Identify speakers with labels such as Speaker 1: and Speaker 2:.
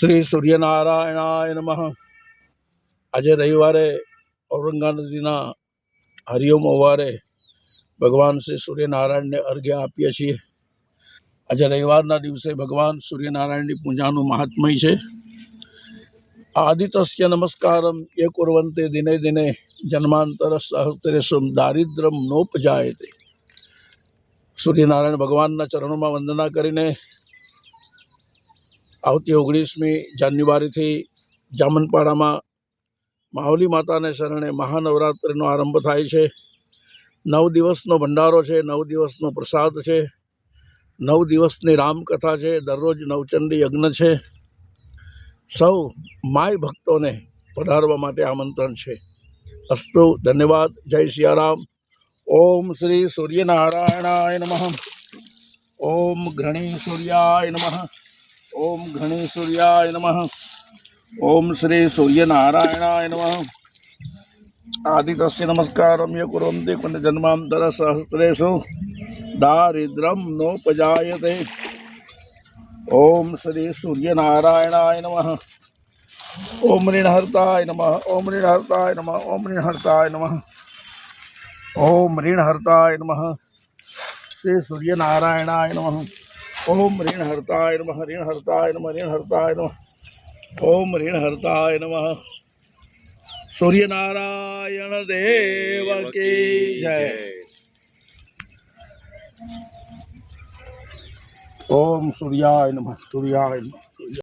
Speaker 1: શ્રી સૂર્યનારાયણાય નમઃ. આજે રવિવારે ઔરંગા નદીના હરિયમ અવારે ભગવાન શ્રી સૂર્યનારાયણને અર્ઘ્ય આપીએ છીએ. આજે રવિવારના દિવસે ભગવાન સૂર્યનારાયણની પૂજાનું મહાત્મય છે. આદિત્ય નમસ્કારમ એ કુર્વંતે દિને દિને જન્માંતર સહસ્ત્રેશમ દારિદ્રમ નોપજાયતે. સૂર્યનારાયણ ભગવાનના ચરણોમાં વંદના કરીને આવતી ઓગણીસમી જાન્યુઆરીથી જામનપાડામાં માવલી માતાને શરણે મહાનવરાત્રિનો આરંભ થાય છે. નવ દિવસનો ભંડારો છે, નવ દિવસનો પ્રસાદ છે, નવ દિવસની રામકથા છે, દરરોજ નવચંડી યજ્ઞ છે. સૌ માય ભક્તોને પધારવા માટે આમંત્રણ છે. અસ્તુ ધન્યવાદ, જય સિયારામ. ઓમ શ્રી સૂર્યનારાયણાય નમઃ. ઓમ ઘણી સૂર્યાય નમઃ. ઓમ ઘણી સૂર્યાય નમઃ. ઓમ શ્રી સૂર્યનારાયણાય નમઃ. આદિત્ય નમસ્કારમ ય કુર્વન્તિ કુંડ જન્માંતર સહસ્રેષુ દારિદ્રમ નોપજાયતે. ઓમ શ્રી સૂર્યનારાયણાય નમઃ. ઓમ ઋણહર્તાય નમઃ. ઓમ ઋણહર્તાય નમઃ. ઓમ ઋણહર્તાય નમઃ. ઓમ ઋણહર્તાય નમઃ. શ્રી સૂર્યનારાયણાય નમઃ. ઓમ ઋણહર્તાય નમઃ ઋણહર્તાય નમઃ ઋણહર્તાય નમઃ. ઓમ ઋણહર્તાય નમઃ. સૂર્યનારાયણ દેવ કી જય. ઓમ સૂર્યાય નમઃ સૂર્યાય નમઃ.